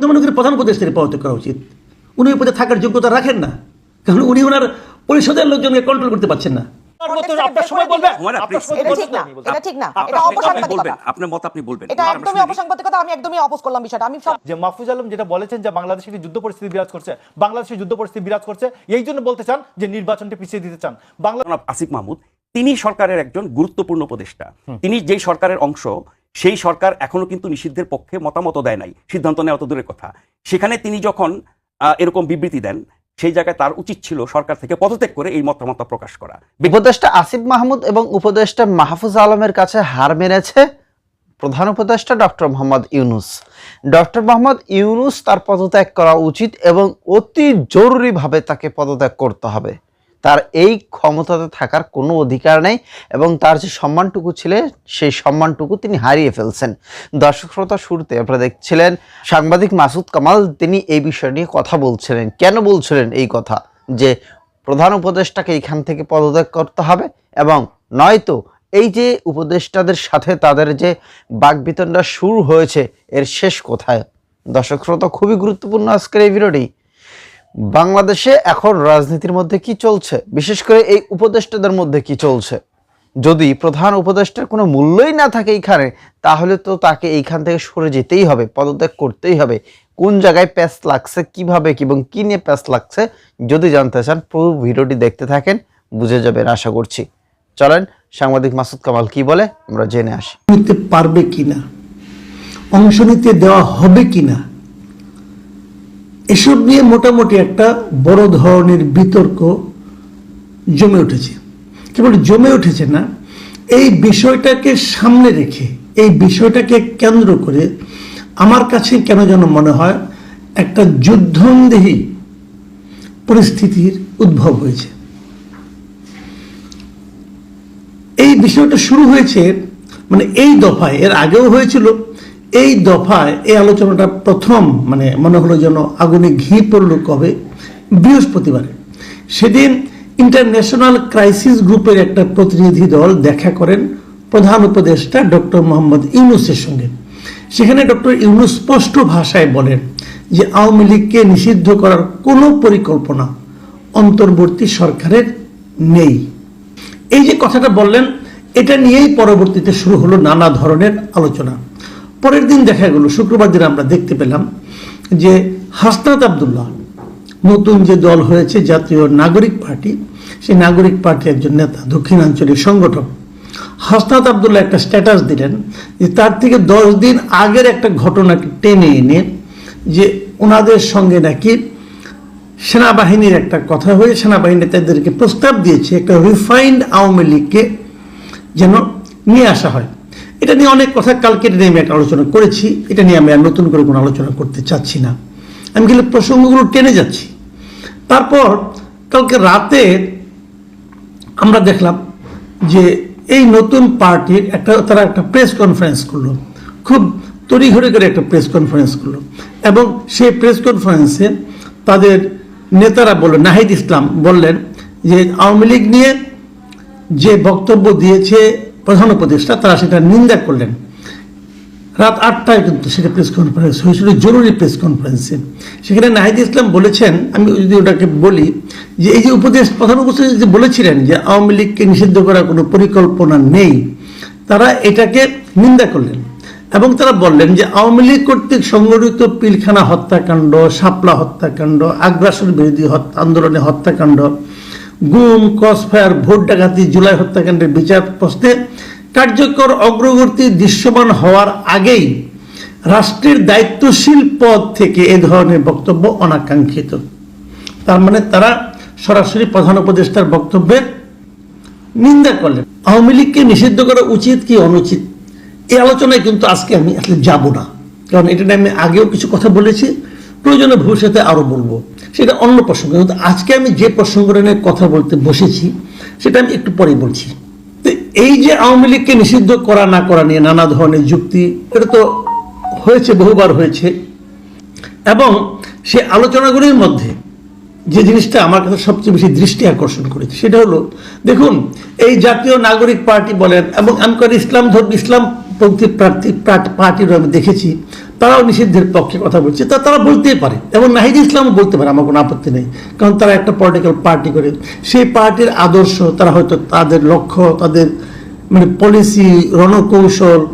আমি মনে করি প্রধান উপদেষ্টারই পদত্যাগ করা উচিত। উনি পদে থাকার যোগ্যতা রাখেন না। কারণ উনি ওনার পরিষদের লোকজনকে কন্ট্রোল করতে পারছেন না। আপনার সময় বলবেন? আমার আপনি আপনার সময় এটা বলবেন? ঠিক না। না। এটা ঠিক না। আপনার এটা মত আপনি অপসাংবাদিকতা বলবেন। আপনার মত আপনি বলবেন। এটা আমরা একদমই শুনে নিই। অপসাংবাদিকতা আমি একদমই অপোজ করলাম বিষয়টা। আমি সব যে মাহফুজ আলম যেটা বলেছেন যে বাংলাদেশে যুদ্ধ পরিস্থিতি বিরাজ করছে বাংলাদেশে যুদ্ধ পরিস্থিতি বিরাজ করছে এই জন্য বলতে চান যে নির্বাচনটি পিছিয়ে দিতে চান। বাংলা আসিফ মাহমুদ তিনি সরকারের একজন গুরুত্বপূর্ণ উপদেষ্টা। তিনি যেই সরকারের অংশ সেই সরকার এখনও কিন্তু নিষিদ্ধের পক্ষে মতামত দেয় নাই, সিদ্ধান্ত নেওয়া তো দূরের কথা। সেখানে তিনি যখন এরকম বিবৃতি দেন, সেই জায়গায় তার উচিত ছিল সরকার থেকে পদত্যাগ করে এই মতামত প্রকাশ করা। উপদেষ্টা আসিফ মাহমুদ এবং উপদেষ্টা মাহফুজ আলমের কাছে হার মেনেছে প্রধান উপদেষ্টা ডক্টর মোহাম্মদ ইউনুস। ডক্টর মোহাম্মদ ইউনুস তার পদত্যাগ করা উচিত এবং অতি জরুরিভাবে তাকে পদত্যাগ করতে হবে। তার এই ক্ষমতাতে থাকার কোনো অধিকার নেই এবং তার যে সম্মানটুকু ছিল, সেই সম্মানটুকু তিনি হারিয়ে ফেলছেন। দর্শক শ্রোতা, শুরুতে আপনারা দেখছিলেন সাংবাদিক মাসুদ কামাল, তিনি এই বিষয় নিয়ে কথা বলছিলেন। কেন বলছিলেন এই কথা? যে প্রধান উপদেষ্টাকে এখান থেকে পদত্যাগ করতে হবে এবং নয়তো এই যে উপদেষ্টাদের সাথে তাদের যে বাকবিতণ্ডা শুরু হয়েছে, এর শেষ কোথায়? দর্শক শ্রোতা, খুবই গুরুত্বপূর্ণ আজকের এই ভিডিওটি। বাংলাদেশে এখন রাজনীতির মধ্যে কি চলছে? বিশেষ করে এই উপদেষ্টাদের মধ্যে কি চলছে? যদি প্রধান উপদেষ্টার কোনো মূল্যই না থাকে এইখানে, তাহলে তো তাকে এইখান থেকে সরে যেতেই হবে, পদত্যাগ করতেই হবে। কোন জায়গায় প্যাস লাগছে, কীভাবে এবং কী নিয়ে প্যাস লাগছে, যদি জানতে চান, পুরো ভিডিওটি দেখতে থাকেন, বুঝে যাবেন, আশা করছি। চলেন, সাংবাদিক মাসুদ কামাল কি বলে, আমরা জেনে আসি। নিতে পারবে কিনা? অংশ নিতে দেওয়া হবে কিনা? এসব নিয়ে মোটামুটি একটা বড় ধরনের বিতর্ক জমে উঠেছে। কেবল জমে উঠেছে না, এই বিষয়টাকে সামনে রেখে, এই বিষয়টাকে কেন্দ্র করে আমার কাছে কেন যেন মনে হয় একটা যুদ্ধন্দেহী পরিস্থিতির উদ্ভব হয়েছে। এই বিষয়টা শুরু হয়েছে মানে এই দফায়, এর আগেও হয়েছিল এই দফায় এই আলোচনাটা প্রথম মানে মনে হলো যেন আগুনে ঘি পড়ল কবে বৃহস্পতিবারে। সেদিন ইন্টারন্যাশনাল ক্রাইসিস গ্রুপের একটা প্রতিনিধি দল দেখা করেন প্রধান উপদেষ্টা ডক্টর মোহাম্মদ ইউনুসের সঙ্গে। সেখানে ডক্টর ইউনুস স্পষ্ট ভাষায় বলেন যে আওয়ামী লীগকে নিষিদ্ধ করার কোনো পরিকল্পনা অন্তর্বর্তী সরকারের নেই। এই যে কথাটা বললেন, এটা নিয়েই পরবর্তীতে শুরু হলো নানা ধরনের আলোচনা। পরের দিন দেখা গেল, শুক্রবার দিন আমরা দেখতে পেলাম যে হাসনাত আবদুল্লাহ নতুন যে দল হয়েছে জাতীয় নাগরিক পার্টি, সেই নাগরিক পার্টি একজন নেতা দক্ষিণাঞ্চলের সংগঠক। হাসনাত আবদুল্লাহ একটা স্ট্যাটাস দিলেন যে তার থেকে দশ দিন আগের একটা ঘটনাকে টেনে এনে যে ওনাদের সঙ্গে নাকি সেনাবাহিনীর একটা কথা হয়ে সেনাবাহিনী তাদেরকে প্রস্তাব দিয়েছে একটা রিফাইন্ড আওয়ামী লীগকে যেন নিয়ে আসা হয়। এটা নিয়ে অনেক কথা কালকে নিয়ে আমি একটা আলোচনা করেছি। এটা নিয়ে আমি আর নতুন করে কোনো আলোচনা করতে চাচ্ছি না। আমি কিন্তু প্রসঙ্গগুলো টেনে যাচ্ছি। তারপর কালকে রাতে আমরা দেখলাম যে এই নতুন পার্টির একটা, তারা একটা প্রেস কনফারেন্স করল। খুব তড়িঘড়ি করে একটা প্রেস কনফারেন্স করল। এবং সেই প্রেস কনফারেন্সে তাদের নেতারা বললেন নাহিদ ইসলাম বললেন যে আওয়ামী লীগ নিয়ে যে বক্তব্য দিয়েছে প্রধান উপদেষ্টা, তারা সেটা নিন্দা করলেন। রাত আটটায় কিন্তু সেটা প্রেস কনফারেন্স হয়েছিল জরুরি প্রেস কনফারেন্সে সেখানে নাহিদ ইসলাম বলেছেন, আমি যদি ওটাকে বলি, যে এই যে উপদেশ প্রধান উপদেষ্টা যে বলেছিলেন যে আওয়ামী লীগকে নিষিদ্ধ করার কোনো পরিকল্পনা নেই, তারা এটাকে নিন্দা করলেন। এবং তারা বললেন যে আওয়ামী লীগ কর্তৃক সংগঠিত পিলখানা হত্যাকাণ্ড, শাপলা হত্যাকাণ্ড, আগ্রাসন বিরোধী আন্দোলনে হত্যাকাণ্ড গুম কসফায়ার ভোট ডাকাতি, জুলাই হত্যাকাণ্ডের বিচার প্রশ্নে কার্যকর অগ্রগতি দৃশ্যমান হওয়ার আগেই রাষ্ট্রের দায়িত্বশীল পদ থেকে এ ধরনের বক্তব্য অনাকাঙ্ক্ষিত। তার মানে তারা সরাসরি প্রধান উপদেষ্টার বক্তব্যের নিন্দা করলেন। আওয়ামী লীগকে নিষিদ্ধ করা উচিত কি অনুচিত? এই আলোচনায় কিন্তু আজকে আমি আসলে যাব না। কারণ এটা নিয়ে আমি আগেও কিছু কথা বলেছি। প্রয়োজনে ভবিষ্যতে আরও বলব। সেটা অন্য প্রসঙ্গ। কিন্তু আজকে আমি যে প্রসঙ্গটা নিয়ে কথা বলতে বসেছি, সেটা আমি একটু পরেই বলছি। তো এই যে আওয়ামী লীগকে নিষিদ্ধ করা না করা নিয়ে নানা ধরনের যুক্তি, এটা তো হয়েছে, বহুবার হয়েছে। এবং সে আলোচনাগুলির মধ্যে যে জিনিসটা আমার কাছে সবচেয়ে বেশি দৃষ্টি আকর্ষণ করেছে, সেটা হলো, দেখুন, এই জাতীয় নাগরিক পার্টি বলেন, এবং আমি ইসলাম ধর্ম, ইসলাম পন্থী প্রার্থী পার্টিরও আমি দেখেছি তারাও নিষিদ্ধের পক্ষে কথা বলছে। তা তারা বলতেই পারে। এবং নাহিদ ইসলামও বলতে পারে, আমার কোনো আপত্তি নেই। কারণ তারা একটা পলিটিক্যাল পার্টি করে। সেই পার্টির আদর্শ তারা হয়তো তাদের লক্ষ্য, তাদের মানে পলিসি রণকৌশল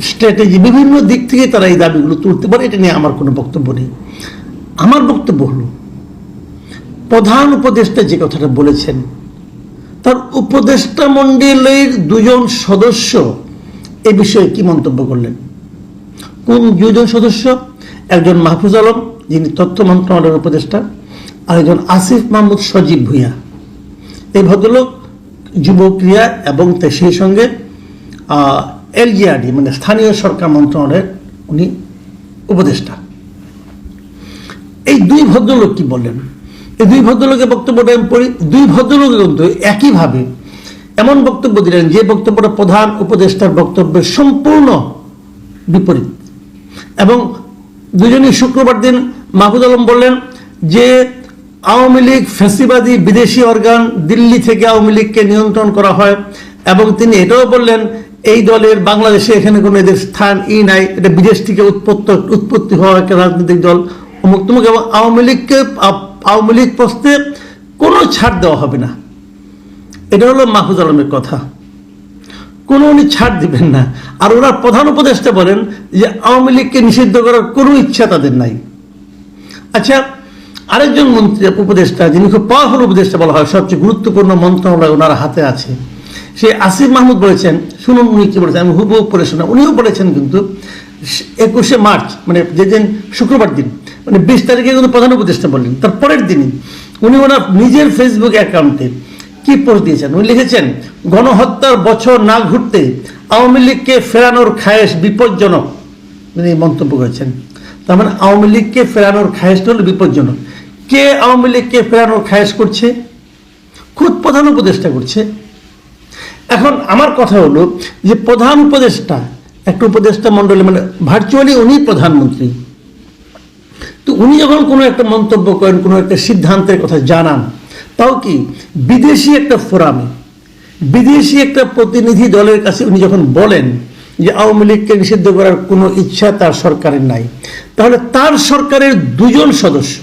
স্ট্র্যাটেজি বিভিন্ন দিক থেকে তারা এই দাবিগুলো তুলতে পারে। এটা নিয়ে আমার কোনো বক্তব্য নেই। আমার বক্তব্য হলো, প্রধান উপদেষ্টা যে কথাটা বলেছেন, তার উপদেষ্টা মণ্ডলীর দুজন সদস্য এ বিষয়ে কি মন্তব্য করলেন? কোন দুজন সদস্য? একজন মাহফুজ আলম, যিনি তথ্য মন্ত্রণালয়ের উপদেষ্টা, আর একজন আসিফ মাহমুদ সজীব ভূঁইয়া। এই ভদ্রলোক যুব ক্রিয়া এবং সেই সঙ্গে এলজিআরডি মানে স্থানীয় সরকার মন্ত্রণালয়ের উনি উপদেষ্টা। এই দুই ভদ্রলোক কি বললেন? এই দুই ভদ্রলোকের বক্তব্যটা আমি পড়ি। দুই ভদ্রলোক কিন্তু একইভাবে এমন বক্তব্য দিলেন যে বক্তব্যটা প্রধান উপদেষ্টার বক্তব্যের সম্পূর্ণ বিপরীত। এবং দুজনই শুক্রবার দিন মাহফুজ আলম বললেন যে আওয়ামী লীগ ফ্যাসিবাদী বিদেশি অর্গান দিল্লি থেকে আওয়ামী লীগকে নিয়ন্ত্রণ করা হয় এবং তিনি এটাও বললেন, এই দলের বাংলাদেশে এখানে কোনো এদের স্থান ই নাই, এটা বিদেশ থেকে উৎপত্ত, উৎপত্তি হওয়া একটা রাজনৈতিক দল। অমুক তমুক, এবং আওয়ামী লীগকে, আওয়ামী লীগ প্রশ্নে কোনো ছাড় দেওয়া হবে না। এটা হলো মাহফুজ আলমের কথা। কোনো উনি ছাড় দিবেন না। আর ওনার প্রধান উপদেষ্টা বলেন যে, আওয়ামী লীগকে নিষিদ্ধ করার কোনো ইচ্ছা তাদের নাই। আচ্ছা আরেকজন মন্ত্রী, উপদেষ্টা, যিনি খুব পাওয়ারফুল উপদেষ্টা বলা হয়, সবচেয়ে গুরুত্বপূর্ণ মন্ত্রণালয় ওনার হাতে আছে, সে আসিফ মাহমুদ বলেছেন, শুনুন উনি কি বলেছেন, আমি হুবহু পড়ে শোনা, উনিও বলেছেন কিন্তু, একুশে মার্চ মানে যেদিন শুক্রবার দিন মানে বিশ তারিখে কিন্তু প্রধান উপদেষ্টা বললেন, তার পরের দিনই, উনি ওনার নিজের ফেসবুক অ্যাকাউন্টে কি পোস্ট দিয়েছেন? উনি লিখেছেন, গণহত্যার বছর না ঘুরতে আওয়ামী লীগকে ফেরানোর খায়েশ বিপজ্জনক। উনি মন্তব্য করেছেন। তার মানে আওয়ামী লীগকে ফেরানোর খায়েশটা হলো বিপজ্জনক। কে আওয়ামী লীগকে ফেরানোর খায়েশ করছে? খুদ প্রধান উপদেষ্টা করছে। এখন আমার কথা হলো যে প্রধান উপদেষ্টা, একটা উপদেষ্টা মণ্ডলী মানে ভার্চুয়ালি উনি প্রধানমন্ত্রী। তো উনি যখন কোনো একটা মন্তব্য করেন, কোনো একটা সিদ্ধান্তের কথা জানান তাও কি? বিদেশি একটা ফোরামে, বিদেশি একটা প্রতিনিধি দলের কাছে উনি যখন বলেন যে আওয়ামী লীগকে নিষিদ্ধ করার কোনো ইচ্ছা তার সরকারের নাই, তাহলে তার সরকারের দুজন সদস্য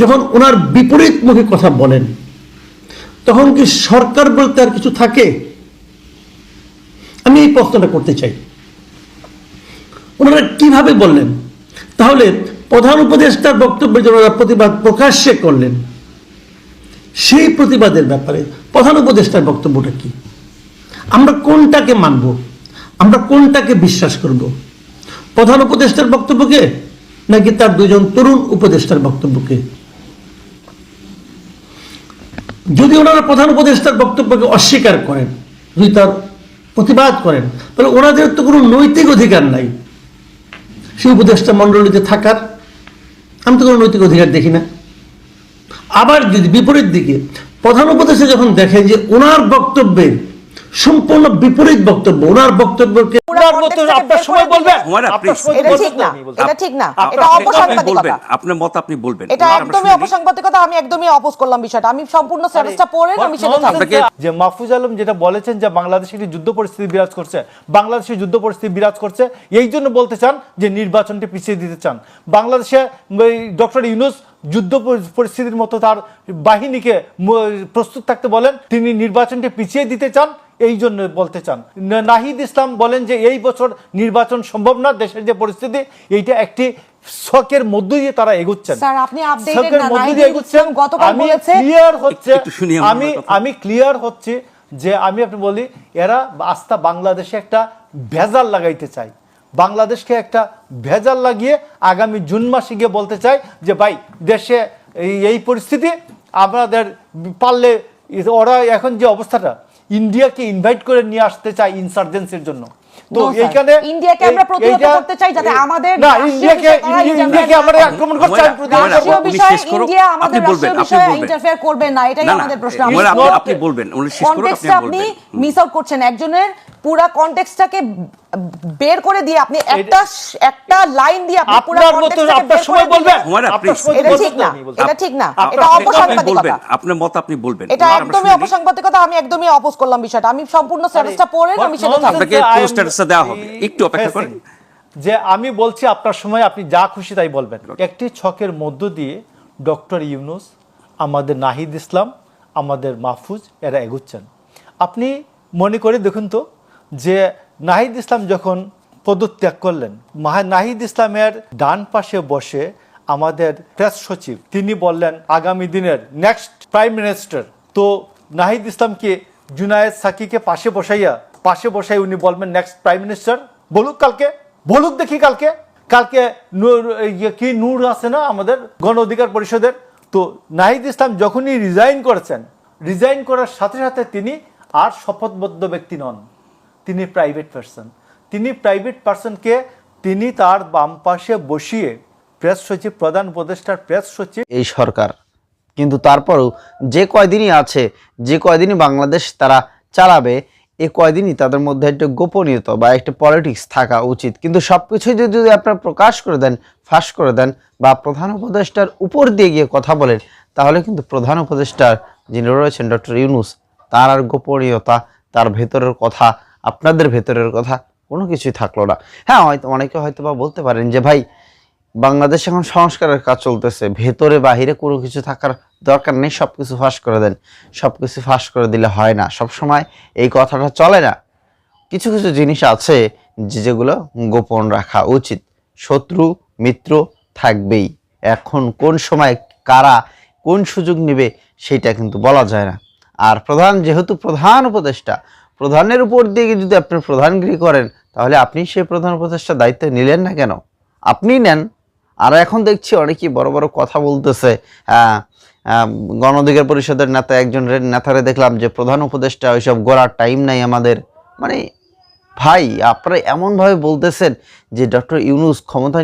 যখন ওনার বিপরীতমুখী কথা বলেন, তখন কি সরকার বলতে আর কিছু থাকে? আমি এই প্রশ্নটা করতে চাই। ওনারা কীভাবে বললেন? তাহলে প্রধান উপদেষ্টার বক্তব্যের জন্য প্রতিবাদ প্রকাশ্যে করলেন। সেই প্রতিবাদের ব্যাপারে প্রধান উপদেষ্টার বক্তব্যটা কি? আমরা কোনটাকে মানব? আমরা কোনটাকে বিশ্বাস করব? প্রধান উপদেষ্টার বক্তব্যকে নাকি তার দুজন তরুণ উপদেষ্টার বক্তব্যকে যদি ওনারা প্রধান উপদেষ্টার বক্তব্যকে অস্বীকার করেন, যদি তার প্রতিবাদ করেন, তাহলে ওনাদের তো কোনো নৈতিক অধিকার নাই। সেই উপদেষ্টা মণ্ডলীতে থাকার? আমি তো কোনো নৈতিক অধিকার দেখি না। আবার যদি বিপরীত দিকে প্রধান উপদেষ্টা যখন দেখেন যে ওনার বক্তব্যের সম্পূর্ণ বিপরীত বক্তব্য ওনার বক্তব্যকে আপনার মতো আপনার সময় বলবেন? হুমায়রা, আপনার please. সময় এটা ঠিক না এটা ঠিক না। এটা আপনি- আপনি অপসাংবাদিকতা আপনার মত আপনি বলবেন। এটা একদমই অপসাংবাদিকতা আমি একদমই অপোজ করলাম বিষয়টা। আমি সম্পূর্ণ স্ট্যাটাসটা পড়ে আমি সেটা Nonsense থাকব। আপনাকে- যে মাহফুজ আলম যেটা বলেছেন যে বাংলাদেশে একটি যুদ্ধ পরিস্থিতি বিরাজ করছে বাংলাদেশে যুদ্ধ পরিস্থিতি বিরাজ করছে এই জন্য বলতে চান যে নির্বাচনটি পিছিয়ে দিতে চান। বাংলাদেশে ডক্টর ইউনুস যুদ্ধ পরিস্থিতির মতো তার বাহিনীকে প্রস্তুত থাকতে বলেন। তিনি নির্বাচনটি পিছিয়ে দিতে চান এই জন্য বলতে চান। নাহিদ ইসলাম বলেন যে এই বছর নির্বাচন সম্ভব না দেশের যে পরিস্থিতি এইটা একটি শখের মধ্য দিয়ে তারা এগুচ্ছেন। স্যার, আপনি শখের মধ্য দিয়ে এগুচ্ছেন। আমি ক্লিয়ার হচ্ছে শুনি আমি আমি ক্লিয়ার হচ্ছে যে আমি আপনি বলি এরা আস্থা বাংলাদেশে একটা ভেজাল লাগাইতে চাই বাংলাদেশকে একটা ভেজাল লাগিয়ে আগামী জুন মাসে গিয়ে বলতে চাই যে ভাই দেশে এই পরিস্থিতি আমাদের পারলে ওরা এখন যে অবস্থাটা ইন্ডিয়াকে ইনভাইট করে নিয়ে আসতে চায় ইনসার্জেন্সির জন্য। তো এইখানে ইন্ডিয়াকে আমরা প্রতিহত করতে চাই যাতে আমাদের না ইন্ডিয়াকে ইন্ডিয়াকে আমরা আক্রমণ করতে প্রতিহত করুন। ইন্ডিয়া আমাদের বলবেন, রাষ্ট্রীয় বিষয়ে ইন্টারফেয়ার করবে না এটাই আমাদের প্রশ্ন। আপনি- বলবেন উনি শেষ করুন আপনি আপনি বলবেন। মিস আউট করছেন। একজনের পুরা কনটেক্সটটাকে বের করে দিয়ে আপনি একটা একটা লাইন দিয়ে আপনি পুরো কনটেক্সটটাকে আপনার সময় বলবেন. এটা ঠিক না। এটা ঠিক না। এটা অপসাংবাদিকতা। বলবেন আপনার মত আপনি বলবেন। এটা একদমই। অপসাংবাদিকতা আমি একদমই অপোজ করলাম বিষয়টা। আমি সম্পূর্ণ স্ট্যাটাসটা পড়ে আমি সেটা আপনাকে পুরো status টা দেওয়া হবে। একটু অপেক্ষা করেন। যে আমি বলছি আপনার সময় আপনি যা খুশি তাই বলবেন। একটি ছকের মধ্য দিয়ে ডক্টর ইউনুস আমাদের নাহিদ ইসলাম আমাদের মাহফুজ এরা এগুচ্ছেন। আপনি মনে করে দেখুন তো যে নাহিদ ইসলাম যখন পদত্যাগ করলেন, মাহ নাহিদ ইসলামের ডান পাশে বসে আমাদের প্রেস সচিব, তিনি বললেন, আগামী দিনের নেক্সট প্রাইম মিনিস্টার তো নাহিদ ইসলামকে জুনায়েদ সাকিকে পাশে বসাইয়া, পাশে বসাই উনি বলবেন নেক্সট প্রাইম মিনিস্টার বলুক কালকে, বলুক দেখি কালকে। কালকে কি নূর আছে না আমাদের গণ অধিকার পরিষদের? তো নাহিদ ইসলাম যখনই রিজাইন করেছেন রিজাইন করার সাথে সাথে তিনি আর শপথবদ্ধ ব্যক্তি নন। তিনি প্রাইভেট পার্সন তিনি প্রাইভেট পার্সনকে তিনি তার বাম পাশে বসিয়ে প্রেস সচিব, প্রধান উপদেষ্টার প্রেস সচিব এই সরকার। কিন্তু তারপরেও যে কয়দিনই আছে, যে কয়দিনই বাংলাদেশ তারা চালাবে, এ কয়দিনই তাদের মধ্যে একটা গোপনীয়তা বা একটা পলিটিক্স থাকা উচিত। কিন্তু সব কিছুই যদি যদি আপনারা প্রকাশ করে দেন, ফাঁস করে দেন বা প্রধান উপদেষ্টার উপর দিয়ে গিয়ে কথা বলেন, তাহলে কিন্তু প্রধান উপদেষ্টার যিনি রয়েছেন ডক্টর ইউনুস, তার আর গোপনীয়তা, তার ভেতরের কথা আপনাদের ভেতরের কথা কোনো কিছুই থাকল না। হ্যাঁ হয়তো অনেকে হয়তো বা বলতে পারেন যে, ভাই, বাংলাদেশ এখন সংস্কারের কাজ চলতেছে। ভেতরে বাহিরে কোনো কিছু থাকার দরকার নেই সব কিছু ফাঁস করে দেন। সব কিছু ফাঁস করে দিলে হয় না। সব সময় এই কথাটা চলে না। কিছু কিছু জিনিস আছে যে, যেগুলো গোপন রাখা উচিত। শত্রু, মিত্র থাকবেই। এখন কোন সময় কারা কোন সুযোগ নেবে, সেটা কিন্তু বলা যায় না। আর প্রধান, যেহেতু প্রধান উপদেষ্টা প্রধানের উপর দিয়ে যদি আপনি প্রধানগিরি করেন তাহলে আপনি সেই প্রধান উপদেষ্টা দায়িত্ব নিলেন না কেন? আপনি নেন। আর এখন দেখছি অনেকেই বড় বড় কথা বলতেছে আহ, আহ, গণ অধিকার পরিষদের নেতা একজন রে- নেতারে দেখলাম যে প্রধান উপদেষ্টা ওইসব গড়ার টাইম নাই আমাদের। মানে ভাই আপনারা এমনভাবে বলতেছেন যে ডক্টর ইউনুস ক্ষমতা